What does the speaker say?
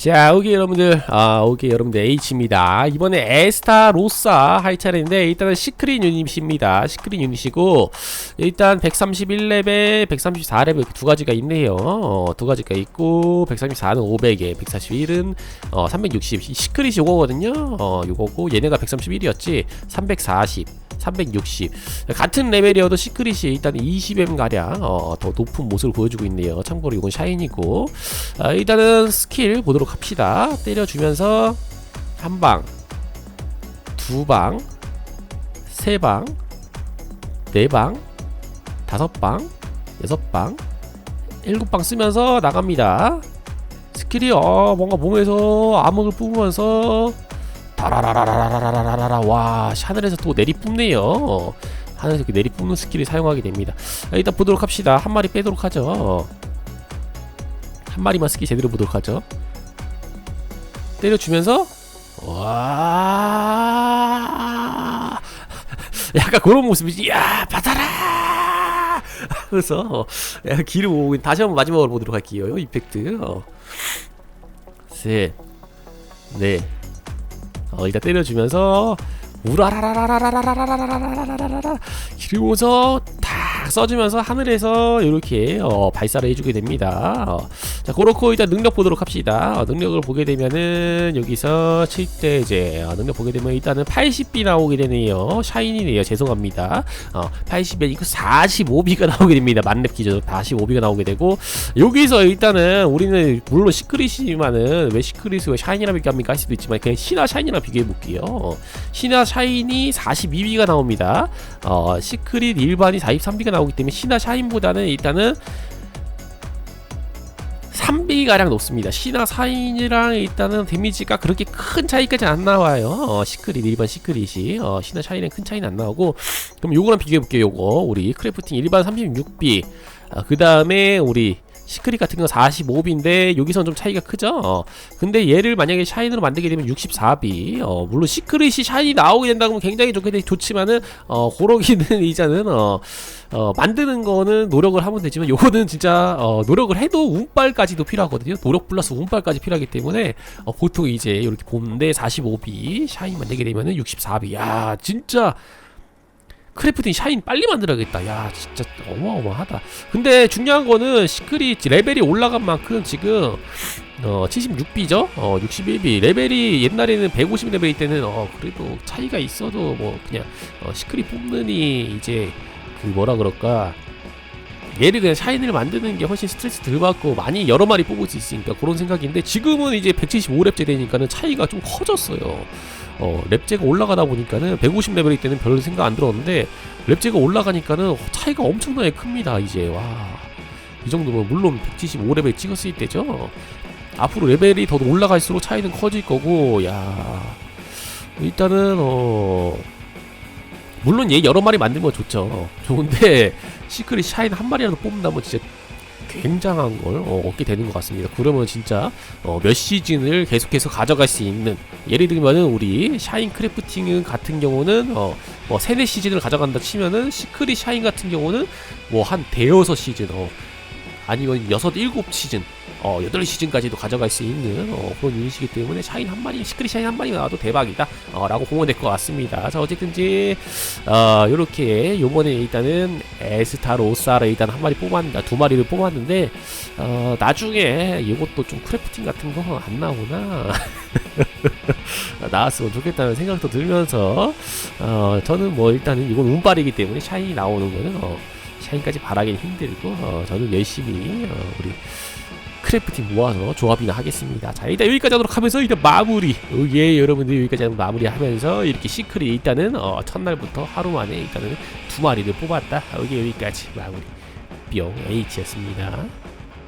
자, 오케이 여러분들, 아, 오케이 여러분들 H입니다. 이번에 에스타 로사 할 차례인데 일단은 시크릿 유닛입니다. 시크릿 유닛이고 일단 131레벨, 134레벨 이렇게 두 가지가 있네요. 어, 두 가지가 있고 134는 500에, 141은 어, 360. 시크릿이 요거거든요. 어, 요거고 얘네가 131이었지. 340. 360 같은 레벨이어도 시크릿이 일단 20M 가량 어, 더 높은 모습을 보여주고 있네요. 참고로 이건 샤인이고 아, 일단은 스킬 보도록 합시다. 때려주면서 한 방, 두 방, 세 방, 네 방, 다섯 방, 여섯 방, 일곱 방 쓰면서 나갑니다. 스킬이 어 뭔가 몸에서 암흑을 뿜으면서 다라라라라라라라라 와 하늘에서 또 내리 뿜네요. 어, 하늘에서 이렇게 내리 뿜는 스킬을 사용하게 됩니다. 아, 일단 보도록 합시다. 한 마리 빼도록 하죠. 한 마리만 스킬 제대로 보도록 하죠. 때려주면서 와 약간 그런 모습이지. 야 받아라. 그래서 어, 기름 오고 다시 한번 마지막으로 보도록 할게요. 이펙트. 어. 셋, 넷. 어, 일단 때려주면서 우라라라라라라라라라라라라라라 그리고서 탁 써주면서 하늘에서 이렇게 어, 발사를 해주게 됩니다. 어, 자, 그렇고 일단 능력 보도록 합시다. 어, 능력을 보게 되면은 여기서 7대 이제 어, 능력 보게 되면 일단은 80B 나오게 되네요. 샤이니네요. 죄송합니다. 어, 80에 이거 45B가 나오게 됩니다. 만렙 기준 45B가 나오게 되고 여기서 일단은 우리는 물론 시크릿이지만은 왜 시크릿을 왜 샤이니랑 비교합니까 할 수도 있지만 그냥 신화 샤이니랑 비교해 볼게요. 어, 신화 샤인이 42B가 나옵니다. 어, 시크릿 일반이 43B가 나 오기 때문에 신화 샤인보다는 일단은 3B 가량 높습니다. 신화 샤인이랑 일단은 데미지가 그렇게 큰 차이까지 안 나와요. 어, 시크릿 일반 시크릿이 어, 신화 샤인은 큰 차이는 안 나오고 그럼 요거랑 비교해 볼게요. 요거 우리 크래프팅 일반 36B 아, 그 다음에 우리 시크릿 같은 건 45B인데 여기선 좀 차이가 크죠. 어, 근데 얘를 만약에 샤인으로 만들게 되면 64B. 어, 물론 시크릿이 샤인이 나오게 된다면 굉장히 좋게 되, 좋지만은 어, 고러기는 이자는 어, 어, 만드는 거는 노력을 하면 되지만 요거는 진짜 어, 노력을 해도 운빨까지도 필요하거든요. 노력 플러스 운빨까지 필요하기 때문에 어, 보통 이제 이렇게 보는데 45B 샤인 만들게 되면은 64B. 야 진짜 크래프팅 샤인 빨리 만들어야겠다. 야, 진짜 어마어마하다. 근데 중요한 거는 시크릿 레벨이 올라간 만큼 지금 어 76B죠? 어 61B 레벨이 옛날에는 150레벨일 때는 어 그래도 차이가 있어도 뭐 그냥 어 시크릿 뽑느니 이제 그 뭐라 그럴까 얘를 그냥 샤인을 만드는 게 훨씬 스트레스 덜 받고 많이 여러 마리 뽑을 수 있으니까 그런 생각인데 지금은 이제 175렙째 되니까는 차이가 좀 커졌어요. 어, 랩제가 올라가다 보니까는 150레벨일 때는 별 생각 안 들었는데 랩제가 올라가니까는 차이가 엄청나게 큽니다 이제. 와 이 정도면 물론 175레벨 찍었을 때죠. 앞으로 레벨이 더 올라갈수록 차이는 커질 거고 야. 일단은 어 물론 얘 여러 마리 만들면 좋죠 좋은데 시크릿 샤인 한 마리라도 뽑는다면 진짜 굉장한 걸 어, 얻게 되는 것 같습니다. 그러면 진짜 어, 몇 시즌을 계속해서 가져갈 수 있는 예를 들면은 우리 샤인 크래프팅 같은 경우는 어, 뭐 세네 시즌을 가져간다 치면은 시크릿 샤인 같은 경우는 뭐 한 대여섯 시즌 어, 아니면 여섯 일곱 시즌 어, 8시즌까지도 가져갈 수 있는 어, 그런 유닛이기 때문에 샤인 한 마리, 시크릿 샤인 한 마리 나와도 대박이다 어, 라고 보면 될것 같습니다. 자, 어쨌든지 어, 요렇게 요번에 일단은 에스타로사를 일단 한 마리 뽑았는데 두 마리를 뽑았는데 어, 나중에 이것도 좀 크래프팅 같은 거 안 나오나 나왔으면 좋겠다는 생각도 들면서 어, 저는 뭐 일단은 이건 운빨이기 때문에 샤인이 나오는 거는 어, 샤인까지 바라기 힘들고 어, 저는 열심히 어, 우리 크래프팅 모아서 조합이나 하겠습니다. 자 일단 여기까지 하도록 하면서 일단 마무리 어, 예 여러분들 여기까지 하면 마무리하면서 이렇게 시크릿 일단은 어, 첫날부터 하루 만에 일단은 두 마리를 뽑았다. 여기 여기까지 마무리 뿅 H였습니다.